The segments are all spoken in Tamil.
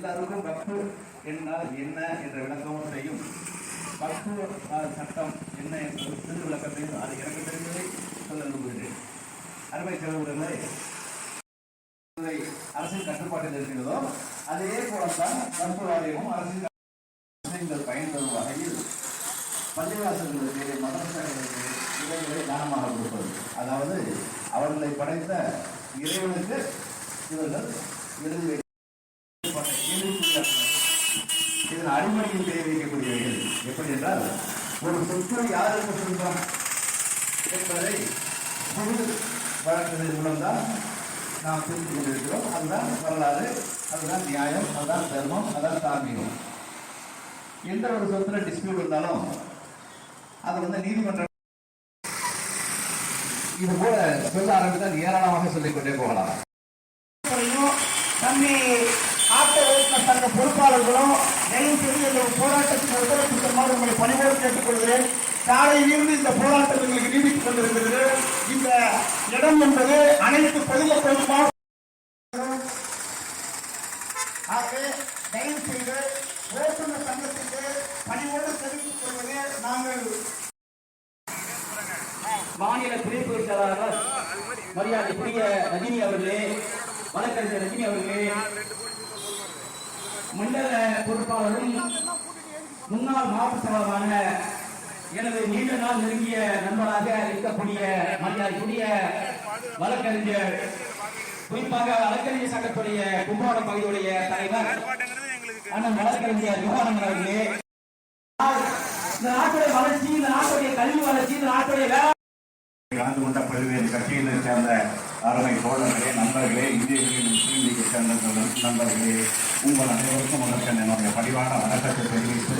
எல்லாருக்கும் பக்து என்றால் என்ன என்ற விளக்கமும் செய்யும். பக்து சட்டம் என்ன என்ற சிறு விளக்கத்தையும் அது எனக்கு தெரிந்ததை சொல்ல விரும்புகிறேன். அருமை செலவுகளை அரசின் கட்டுப்பாட்டில் இருக்கிறதோ அதே போலத்தான் மருத்துவாலயமும் அரசின் பயன் பயன்பெறும் வகையில் பள்ளிவாசல்களுக்கு மதரசங்களுக்கு இவைகளை தானமாக கொடுப்பது. அதாவது அவர்களை படைத்த இறைவனுக்கு இவர்கள் எழுதி இதன் அடிப்படையில் தெரிவிக்கக்கூடியவைகள் எப்படி என்றால் ஒரு சொத்து யாருக்கு சொந்தம் என்பதை பொது வழக்குகளின் மூலம்தான் நாம் தெரிந்து கொண்டிருக்கிறோம். அதுதான் வரலாறு அதுதான் நியாயம் அதுதான் தர்மம் அதுதான் தார்மீகம். எந்த ஒரு சொத்துல டிஸ்பியூட் இருந்தாலும் அதை வந்து நீதிமன்றம் இது போல சொல்ல ஆரம்பித்தால் ஏராளமாக சொல்லிக்கொண்டே போகலாம். துறையும் தன்னை ஆட்ட சங்க பொறுப்பாளர்களும் போராட்டத்தின் இந்த போராட்டத்தில் உங்களை பணிவோடு கேட்டுக்கொள்கிறேன் காலையிலிருந்து இந்த போராட்டம் எங்களுக்கு நீடித்துக் கொண்டிருக்கிறது. இந்த இடம் என்பது அனைத்து பொதுமக்களுக்கும் ஆகவே தயவு செய்து ஓட்டுநர் சங்கத்திற்கு பணிவோடு தெரிவித்துக் கொள்வது நாங்கள் மாநில துணை பொதுச் செயலாளர் மரியாதைக்குரிய ரஜினி அவர்களே வழக்கறிஞர் ரஜினி அவர்களே மண்டல பொறுப்பாளரும் முன்னாள் மாவட்ட செயலாளரான எனது நீண்ட நாள் நெருங்கிய நண்பராக இருக்கக்கூடிய மரியாதைக்குரிய வழக்கறிஞர் குறிப்பாக வழக்கறிஞர் சங்கத்துடைய கும்பகோணம் பகுதியுடைய தலைவர் அண்ணன் வழக்கறிஞர் யுகானந்தன் அவர்களே. இந்த நாட்டுடைய வளர்ச்சி இந்த நாட்டுடைய கல்வி வளர்ச்சி இந்த நாட்டுடைய கலந்து கொண்ட பல்வேறு கட்சிகளை சேர்ந்த அருமை தோழர்களே நண்பர்களே இந்தியர்களின் முஸ்லீம் லீக்கை சேர்ந்த நண்பர்களே உங்கள் அனைவருக்கும் முதற்கண் என்னுடைய பணிவான வணக்கத்தை தெரிவித்து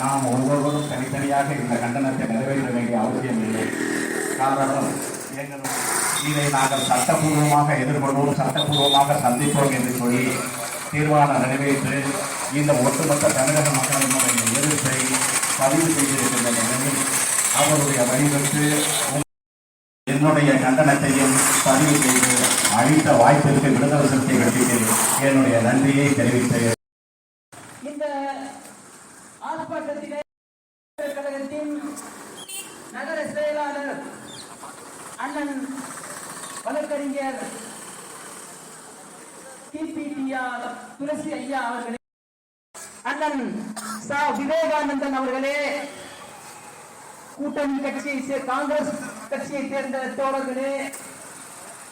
நாம் ஒவ்வொருவரும் தனித்தனியாக இந்த கண்டனத்தை நிறைவேற்ற வேண்டிய அவசியம் இல்லை. காரணம் எங்கள் இதை நாங்கள் சட்டப்பூர்வமாக எதிர்கொள்வோம் சட்டப்பூர்வமாக சந்திப்போம் என்று சொல்லி தீர்மானம் நிறைவேற்று இந்த ஒட்டுமொத்த தமிழக மக்களினுடைய எதிர்ப்பை பதிவு செய்திருக்கின்ற நிலையில் அவருடைய வழிபட்டு என்னுடைய கண்டனத்தையும் பதிவு செய்து அளித்த வாய்ப்பிற்கு விடுதலை சிறுத்தை கட்சிக்கு என்னுடைய நன்றியை தெரிவித்து இந்த ஆர்ப்பாட்டத்திலே கழகத்தின் நகர செயலாளர் அண்ணன் வழக்கறிஞர் டிபிடிஆர் துளசி ஐயா அவர்களே அண்ணன் சா. விவேகானந்தன் அவர்களே கூட்டணி கட்சியை காங்கிரஸ் கட்சியை சேர்ந்த தோழர்களே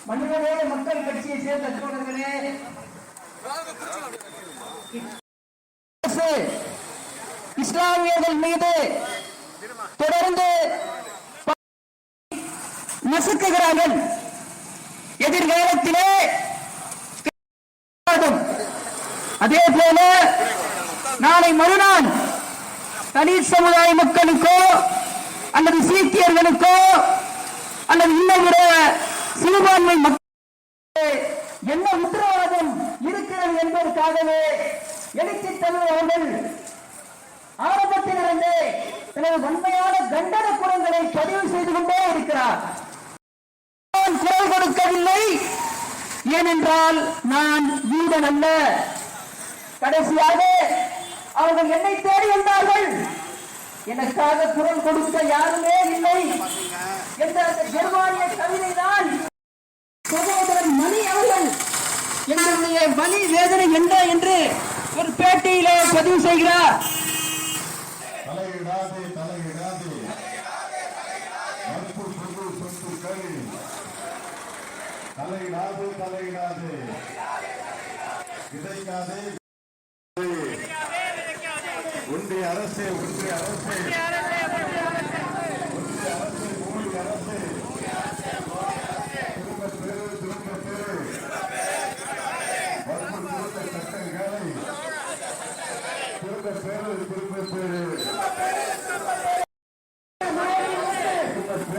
மனிதநேய மக்கள் கட்சியை சேர்ந்த தோழர்களே இஸ்லாமியர்கள் மீது தொடர்ந்து நசுக்குகிறார்கள். எதிர்காலத்திலே அதே போல நாளை மறுநாள் தனி சமுதாய மக்களுக்கோ அல்லது சீக்கியர்களுக்கோ அல்லது இன்னும் சிறுபான்மை மக்கள் என்ன உத்தரவாதம் இருக்கிறது என்பதற்காகவே எழுச்சி தமிழ் அவர்கள் ஆரம்பத்திலிருந்தே தனது வன்மையான கண்டன குரங்களை பதிவு செய்து கொண்டே இருக்கிறார். குரல் கொடுக்கவில்லை. ஏனென்றால் நான் வீரன் அல்ல. கடைசியாக அவர்கள் என்னை தேடி வந்தார்கள். எனக்காக குரல் கொடுக்க யாருமே இல்லை. என்ற அந்த ஜெர்மானிய கவிதை தான் சகோதரன் மணி அவர்கள் என்னுடைய வலி வேதனை என்ன என்று ஒரு பேட்டியிலே பதிவு செய்கிறார். தலையிடாதே தலையிடாதே. சொத்துக்கள் விதைக்காதே. ஒன்றிய அரசு ஒன்றிய அரசு.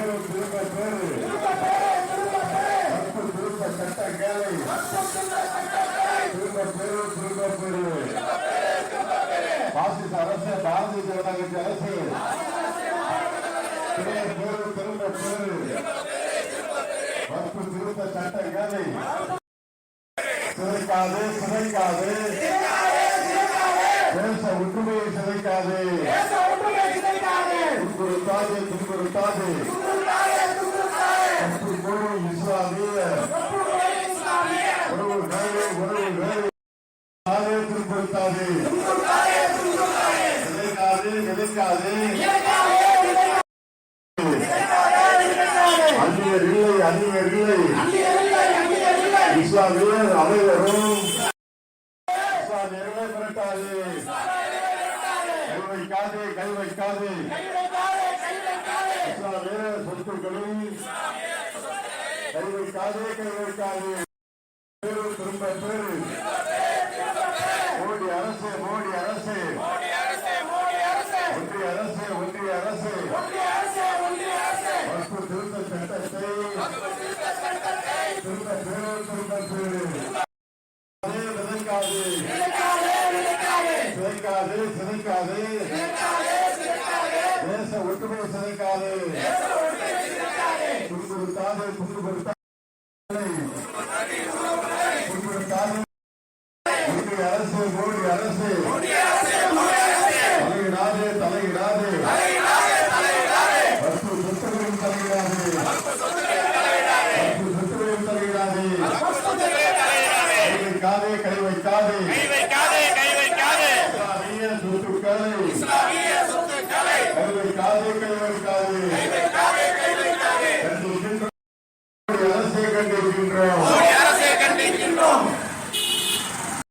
பேரு திரும்ப பேரு திரும்ப சட்ட கேளை திரும்ப பேரு திரும்ப பேரு பாசிஸ் அரசு பாரதிய ஜனதா கட்சி அரசு பேரு திரும்ப பேரு வற்பு திரும்ப சட்ட கேளை சிதைக்காது சிதைக்காது. தேச ஒற்றுமையை சிதைக்காது. துன்புறுத்தாது துன்புறுத்தாது. இஸ்லாமிய. உறவு வேலை உறவு வேலை துன்புறுத்தாது. நிலைக்காது நிலைக்காது. அந்நியர் இல்லை அந்நியர் இல்லை. இஸ்லாமியர் அனைவரும் வைக்காதே திரும்ப பேரு மோடி அரசு மோடி அரசு ஒன்றிய அரசு ஒன்றிய அரசு வஸ்து திருத்த சட்டத்தை திரும்ப திரும்ப அதே விதைக்காது சிதைக்காது சிதைக்காது தேச ஒற்றுமை சிதைக்காது துன்புறுத்தாது துன்புறுத்தாது